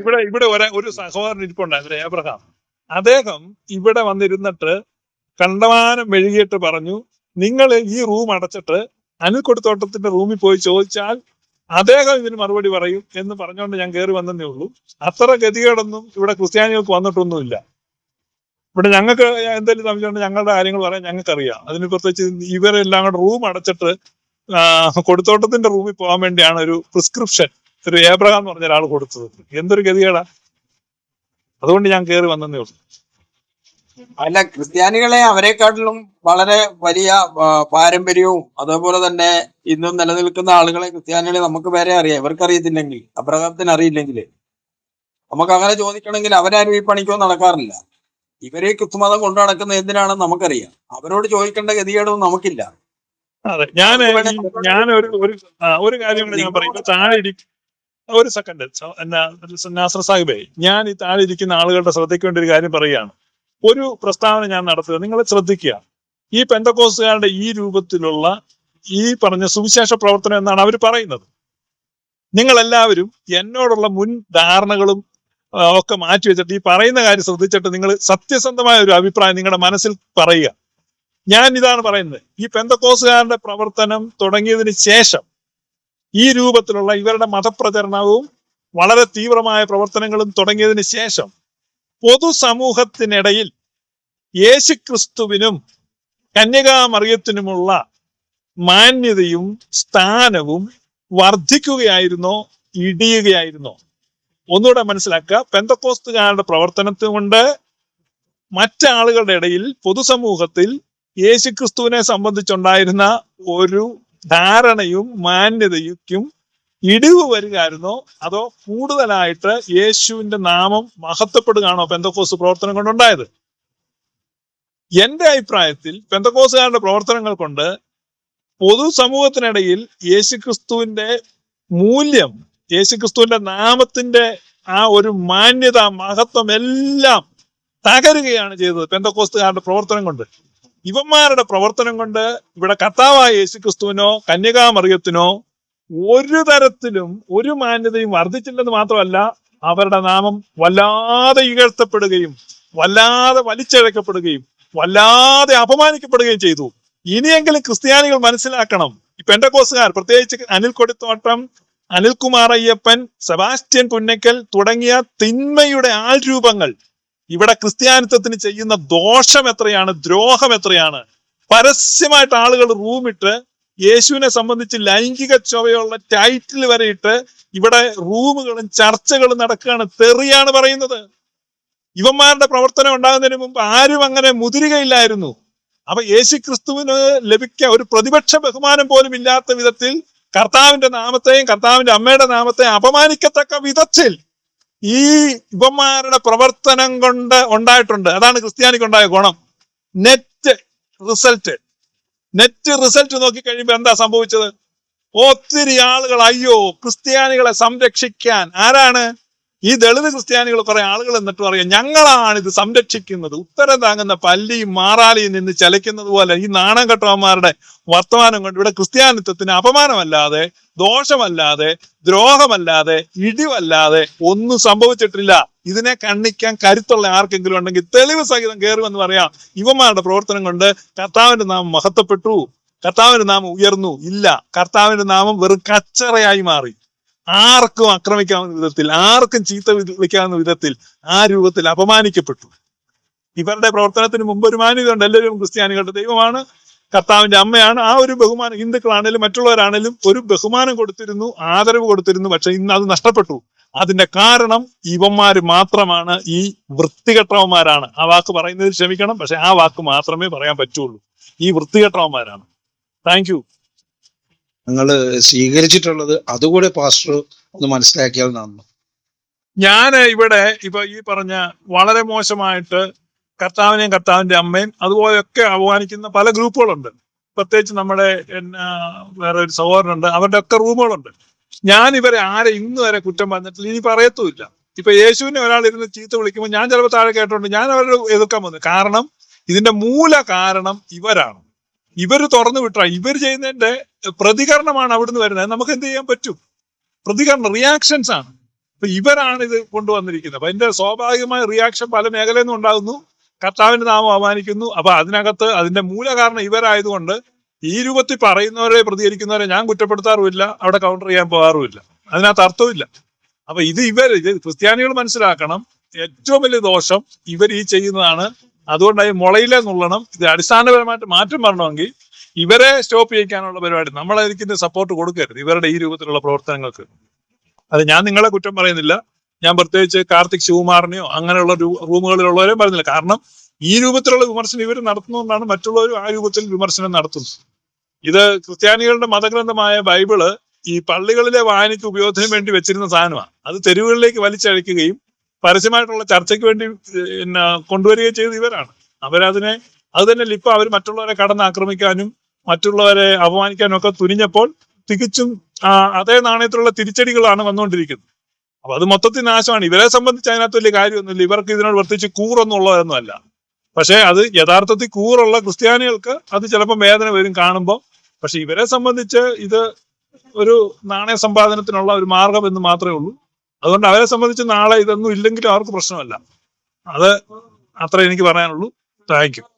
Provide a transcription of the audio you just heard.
ഇവിടെ ഇവിടെ ഒരു ഒരു സഹോദരൻ ഇരിപ്പുണ്ടായിരുന്നു ഏബ്രഹാം. അദ്ദേഹം ഇവിടെ വന്നിരുന്നിട്ട് കണ്ടമാനം മെഴുകിയിട്ട് പറഞ്ഞു നിങ്ങൾ ഈ റൂം അടച്ചിട്ട് അനു കൊടുത്തോട്ടത്തിന്റെ റൂമിൽ പോയി ചോദിച്ചാൽ അദ്ദേഹം ഇതിന് മറുപടി പറയും എന്ന് പറഞ്ഞുകൊണ്ട് ഞാൻ കയറി വന്നതേ ഉള്ളൂ. അത്ര ഗതികേടൊന്നും ഇവിടെ ക്രിസ്ത്യാനികൾക്ക് വന്നിട്ടൊന്നുമില്ല. ഇവിടെ ഞങ്ങൾക്ക് എന്തെങ്കിലും സംശയമുണ്ട് ഞങ്ങളുടെ കാര്യങ്ങൾ പറയാൻ ഞങ്ങൾക്കറിയാം. അതിന് പ്രത്യേകിച്ച് ഇവരെല്ലാം കൂടെ റൂം അടച്ചിട്ട് കൊടുത്തോട്ടത്തിന്റെ റൂമിൽ പോകാൻ വേണ്ടിയാണ് ഒരു പ്രിസ്ക്രിപ്ഷൻ ഒരു ഏബ്രഹാം എന്ന് പറഞ്ഞ ഒരാൾ കൊടുത്തത്. എന്തൊരു ഗതികേടാ. അതുകൊണ്ട് ഞാൻ കയറി വന്നേ ഉള്ളൂ. അല്ല ക്രിസ്ത്യാനികളെ അവരെക്കാട്ടിലും വളരെ വലിയ പാരമ്പര്യവും അതേപോലെ തന്നെ ഇന്നും നിലനിൽക്കുന്ന ആളുകളെ ക്രിസ്ത്യാനികളെ നമുക്ക് വേറെ അറിയാം. ഇവർക്ക് അറിയത്തില്ലെങ്കിൽ അബ്രഹാമത്തിന് അറിയില്ലെങ്കിൽ. നമുക്ക് അങ്ങനെ ചോദിക്കണമെങ്കിൽ അവരാരും ഈ പണിക്കോ നടക്കാറില്ല. ഇവരെ ക്രിസ്തുമതം കൊണ്ടു നടക്കുന്ന എന്തിനാണെന്ന് നമുക്കറിയാം. അവരോട് ചോദിക്കേണ്ട ഗതികേടൊന്നും നമുക്കില്ല. അതെ ഞാൻ ഞാൻ ഒരു ഒരു കാര്യം ഞാൻ പറയും. താഴെ ഒരു സെക്കൻഡ് നാസർ സാഹിബേ ഞാൻ ഈ താഴെ ഇരിക്കുന്ന ആളുകളുടെ ശ്രദ്ധിക്കേണ്ട ഒരു കാര്യം പറയുകയാണ്. ഒരു പ്രസ്താവന ഞാൻ നടത്തുക. നിങ്ങൾ ശ്രദ്ധിക്കുക. ഈ പെന്തക്കോസുകാരുടെ ഈ രൂപത്തിലുള്ള ഈ പറഞ്ഞ സുവിശേഷ പ്രവർത്തനം എന്നാണ് അവർ പറയുന്നത്. നിങ്ങൾ എല്ലാവരും എന്നോടുള്ള മുൻ ധാരണകളും ഒക്കെ മാറ്റി വെച്ചിട്ട് ഈ പറയുന്ന കാര്യം ശ്രദ്ധിച്ചിട്ട് നിങ്ങൾ സത്യസന്ധമായ ഒരു അഭിപ്രായം നിങ്ങളുടെ മനസ്സിൽ പറയുക. ഞാൻ ഇതാണ് പറയുന്നത്. ഈ പെന്തക്കോസുകാരുടെ പ്രവർത്തനം തുടങ്ങിയതിന് ശേഷം ഈ രൂപത്തിലുള്ള ഇവരുടെ മതപ്രചരണവും വളരെ തീവ്രമായ പ്രവർത്തനങ്ങളും തുടങ്ങിയതിന് ശേഷം പൊതുസമൂഹത്തിനിടയിൽ യേശുക്രിസ്തുവിനും കന്യകാമറിയത്തിനുമുള്ള മാന്യതയും സ്ഥാനവും വർദ്ധിക്കുകയായിരുന്നോ ഇടിയുകയായിരുന്നോ. ഒന്നുകൂടെ മനസ്സിലാക്കുക പെന്തക്കോസ്തുകാരുടെ പ്രവർത്തനത്തിൽ കൊണ്ട് മറ്റാളുകളുടെ ഇടയിൽ പൊതുസമൂഹത്തിൽ യേശുക്രിസ്തുവിനെ സംബന്ധിച്ചുണ്ടായിരുന്ന ഒരു ധാരണയും മാന്യതയ്ക്കും ഇടിവ് വരികയായിരുന്നോ? അതോ കൂടുതലായിട്ട് യേശുവിന്റെ നാമം മഹത്വപ്പെടുകയാണോ പെന്തക്കോസ് പ്രവർത്തനം കൊണ്ടുണ്ടായത്? എന്റെ അഭിപ്രായത്തിൽ പെന്തക്കോസുകാരുടെ പ്രവർത്തനങ്ങൾ കൊണ്ട് പൊതുസമൂഹത്തിനിടയിൽ യേശുക്രിസ്തുവിന്റെ മൂല്യം യേശുക്രിസ്തുവിന്റെ നാമത്തിന്റെ ആ ഒരു മാന്യത മഹത്വം എല്ലാം തകരുകയാണ് ചെയ്തത് പെന്തക്കോസ്തുകാരുടെ പ്രവർത്തനം കൊണ്ട്. ഇവന്മാരുടെ പ്രവർത്തനം കൊണ്ട് ഇവിടെ കർത്താവായ യേശുക്രിസ്തുവിനോ കന്യകാമറിയത്തിനോ ഒരു തരത്തിലും ഒരു മാന്യതയും വർദ്ധിച്ചില്ലെന്ന് മാത്രമല്ല അവരുടെ നാമം വല്ലാതെ ഇകഴ്ത്തപ്പെടുകയും വല്ലാതെ വലിച്ചഴക്കപ്പെടുകയും വല്ലാതെ അപമാനിക്കപ്പെടുകയും ചെയ്തു. ഇനിയെങ്കിലും ക്രിസ്ത്യാനികൾ മനസ്സിലാക്കണം ഈ കോസുകാർ പ്രത്യേകിച്ച് അനിൽ കൊടിത്തോട്ടം അനിൽകുമാർ അയ്യപ്പൻ സെബാസ്റ്റ്യൻ പുന്നക്കൽ തുടങ്ങിയ തിന്മയുടെ ആൾരൂപങ്ങൾ ഇവിടെ ക്രിസ്ത്യാനിത്വത്തിന് ചെയ്യുന്ന ദോഷം എത്രയാണ്? ദ്രോഹം എത്രയാണ്? പരസ്യമായിട്ട് ആളുകൾ റൂമിട്ട് യേശുവിനെ സംബന്ധിച്ച് ലൈംഗിക ചൊവ്വയുള്ള ടൈറ്റിൽ വരെ ഇട്ട് ഇവിടെ റൂമുകളും ചർച്ചകളും നടക്കുകയാണ്. തെറിയാണ് പറയുന്നത്. ഇവന്മാരുടെ പ്രവർത്തനം ഉണ്ടാകുന്നതിന് മുമ്പ് ആരും അങ്ങനെ മുതിരുകയില്ലായിരുന്നു. അപ്പൊ യേശു ക്രിസ്തുവിന് ലഭിക്ക ഒരു പ്രതിപക്ഷ ബഹുമാനം പോലും ഇല്ലാത്ത വിധത്തിൽ കർത്താവിന്റെ നാമത്തെയും കർത്താവിന്റെ അമ്മയുടെ നാമത്തെയും അപമാനിക്കത്തക്ക വിധത്തിൽ ഈ ഇവന്മാരുടെ പ്രവർത്തനം കൊണ്ട് ഉണ്ടായിട്ടുണ്ട്. അതാണ് ക്രിസ്ത്യാനിക്ക് ഉണ്ടായ ഗുണം. നെറ്റ് റിസൾട്ട് നെറ്റ് റിസൾട്ട് നോക്കി കഴിയുമ്പോൾ എന്താ സംഭവിച്ചത്? ഒത്തിരി ആളുകൾ അയ്യോ ക്രിസ്ത്യാനികളെ സംരക്ഷിക്കാൻ ആരാണ്? ഈ ദളിത് ക്രിസ്ത്യാനികൾ കുറെ ആളുകൾ എന്നിട്ട് പറയാം ഞങ്ങളാണ് ഇത് സംരക്ഷിക്കുന്നത്. ഉത്തരം താങ്ങുന്ന പല്ലിയും മാറാലിയും നിന്ന് ചലിക്കുന്നത് പോലെ ഈ നാണം കെട്ടവന്മാരുടെ വർത്തമാനം കൊണ്ട് ഇവിടെ ക്രിസ്ത്യാനിത്വത്തിന് അപമാനമല്ലാതെ ദോഷമല്ലാതെ ദ്രോഹമല്ലാതെ ഇടിവല്ലാതെ ഒന്നും സംഭവിച്ചിട്ടില്ല. ഇതിനെ കണ്ണിക്കാൻ കരുത്തുള്ള ആർക്കെങ്കിലും ഉണ്ടെങ്കിൽ തെളിവ് സഹിതം കയറുമെന്ന് പറയാം ഇവന്മാരുടെ പ്രവർത്തനം കൊണ്ട് കർത്താവിന്റെ നാമം മഹത്വപ്പെട്ടു. കർത്താവിന്റെ നാമം ഉയർന്നു. ഇല്ല കർത്താവിന്റെ നാമം വെറും കച്ചറയായി മാറി. ആർക്കും ആക്രമിക്കാവുന്ന വിധത്തിൽ ആർക്കും ചീത്ത വിളിക്കാവുന്ന വിധത്തിൽ ആ രൂപത്തിൽ അപമാനിക്കപ്പെട്ടു. ഇവരുടെ പ്രവർത്തനത്തിന് മുമ്പ് ഒരു മാന്യതയുണ്ട്. എല്ലാവരും ക്രിസ്ത്യാനികളുടെ ദൈവമാണ് കർത്താവിന്റെ അമ്മയാണ്. ആ ഒരു ബഹുമാനം ഹിന്ദുക്കളാണേലും മറ്റുള്ളവരാണേലും ഒരു ബഹുമാനം കൊടുത്തിരുന്നു ആദരവ് കൊടുത്തിരുന്നു പക്ഷെ ഇന്ന് അത് നഷ്ടപ്പെട്ടു. അതിന്റെ കാരണം ഇവന്മാര് മാത്രമാണ് ഈ വൃത്തികെട്ടവന്മാരാണ്. ആ വാക്ക് പറയുന്നതിൽ ക്ഷമിക്കണം പക്ഷെ ആ വാക്ക് മാത്രമേ പറയാൻ പറ്റുള്ളൂ. ഈ വൃത്തികെട്ടവന്മാരാണ്. താങ്ക് നിങ്ങൾ സ്വീകരിച്ചിട്ടുള്ളത് അതുകൂടെ പാസ്റ്റർ ഒന്ന് മനസ്സിലാക്കിയാൽ നന്നു. ഞാൻ ഇവിടെ ഇപ്പൊ ഈ പറഞ്ഞ വളരെ മോശമായിട്ട് കർത്താവിനെയും കർത്താവിന്റെ അമ്മയും അതുപോലെയൊക്കെ അപമാനിക്കുന്ന പല ഗ്രൂപ്പുകളുണ്ട്. പ്രത്യേകിച്ച് നമ്മുടെ വേറെ ഒരു സഹോദരനുണ്ട്. അവരുടെ ഒക്കെ റൂമുകളുണ്ട്. ഞാൻ ഇവരെ ആരെ ഇന്ന് വരെ കുറ്റം പറഞ്ഞിട്ടില്ല ഇനി പറയത്തുമില്ല. ഇപ്പൊ യേശുവിനെ ഒരാൾ ഇരുന്ന് ചീത്ത വിളിക്കുമ്പോൾ ഞാൻ ചിലപ്പോൾ താഴെ കേട്ടോണ്ട് ഞാൻ അവരെ എതിർക്കാൻ വന്നു കാരണം ഇതിന്റെ മൂല കാരണം ഇവരാണ്. ഇവർ തുറന്നു വിട്ടാ ഇവർ ചെയ്യുന്നതിന്റെ പ്രതികരണമാണ് അവിടുന്ന് വരുന്നത്. നമുക്ക് എന്ത് ചെയ്യാൻ പറ്റും? പ്രതികരണം റിയാക്ഷൻസ് ആണ്. അപ്പൊ ഇവരാണ് ഇത് കൊണ്ടുവന്നിരിക്കുന്നത്. അപ്പൊ അതിന്റെ സ്വാഭാവികമായ റിയാക്ഷൻ പല മേഖലയിൽ നിന്നും ഉണ്ടാകുന്നു. കർത്താവിന്റെ നാമം അപമാനിക്കുന്നു. അപ്പൊ അതിനകത്ത് അതിന്റെ മൂലകാരണം ഇവരായതുകൊണ്ട് ഈ രൂപത്തിൽ പറയുന്നവരെ പ്രതികരിക്കുന്നവരെ ഞാൻ കുറ്റപ്പെടുത്താറുമില്ല. അവിടെ കൗണ്ടർ ചെയ്യാൻ പോകാറുമില്ല. അതിനകത്ത് അർത്ഥമില്ല അപ്പൊ ഇത് ഇവർ ഇത് ക്രിസ്ത്യാനികൾ മനസ്സിലാക്കണം. ഏറ്റവും വലിയ ദോഷം ഇവർ ഈ ചെയ്യുന്നതാണ്. അതുകൊണ്ട് ഈ മുളയിലെ നുള്ളണം. ഇത് അടിസ്ഥാനപരമായിട്ട് മാറ്റം വരണമെങ്കിൽ ഇവരെ സ്റ്റോപ്പ് ചെയ്യിക്കാനുള്ള പരിപാടി നമ്മളതിന് സപ്പോർട്ട് കൊടുക്കരുത്. ഇവരുടെ ഈ രൂപത്തിലുള്ള പ്രവർത്തനങ്ങൾക്ക്. അത് ഞാൻ നിങ്ങളെ കുറ്റം പറയുന്നില്ല. ഞാൻ പ്രത്യേകിച്ച് കാർത്തിക് ശിവകുമാറിനെയോ അങ്ങനെയുള്ള റൂമുകളിലുള്ളവരെയും പറയുന്നില്ല. കാരണം ഈ രൂപത്തിലുള്ള വിമർശനം ഇവർ നടത്തുന്നതുകൊണ്ടാണ് മറ്റുള്ളവരും ആ രൂപത്തിൽ വിമർശനം നടത്തുന്നത്. ഇത് ക്രിസ്ത്യാനികളുടെ മതഗ്രന്ഥമായ ബൈബിൾ ഈ പള്ളികളിലെ വായനയ്ക്ക് ഉപയോഗത്തിന് വേണ്ടി വെച്ചിരുന്ന സാധനമാണ്. അത് തെരുവുകളിലേക്ക് വലിച്ചഴിക്കുകയും പരസ്യമായിട്ടുള്ള ചർച്ചയ്ക്ക് വേണ്ടി പിന്നെ കൊണ്ടുവരികയും ചെയ്ത് ഇവരാണ്. അവരതിനെ അത് തന്നെ ലിപ്പ് അവർ മറ്റുള്ളവരെ കടന്ന് ആക്രമിക്കാനും മറ്റുള്ളവരെ അപമാനിക്കാനും ഒക്കെ തുനിഞ്ഞപ്പോൾ തികച്ചും അതേ നാണയത്തിലുള്ള തിരിച്ചടികളാണ് വന്നുകൊണ്ടിരിക്കുന്നത്. അപ്പൊ അത് മൊത്തത്തിൽ നാശമാണ്. ഇവരെ സംബന്ധിച്ച് അതിനകത്ത് വലിയ കാര്യമൊന്നുമില്ല. ഇവർക്ക് ഇതിനോട് പ്രത്യേകിച്ച് കൂറൊന്നുള്ളതൊന്നുമല്ല. പക്ഷെ അത് യഥാർത്ഥത്തിൽ കൂറുള്ള ക്രിസ്ത്യാനികൾക്ക് അത് ചിലപ്പോൾ വേദന വരും കാണുമ്പോൾ. പക്ഷെ ഇവരെ സംബന്ധിച്ച് ഇത് ഒരു നാണയ സമ്പാദനത്തിനുള്ള ഒരു മാർഗം എന്ന് മാത്രമേ ഉള്ളൂ. അതുകൊണ്ട് അവരെ സംബന്ധിച്ച് നാളെ ഇതൊന്നും ഇല്ലെങ്കിലും അവർക്ക് പ്രശ്നമല്ല. അത് അത്ര എനിക്ക് പറയാനുള്ളൂ. Thank you.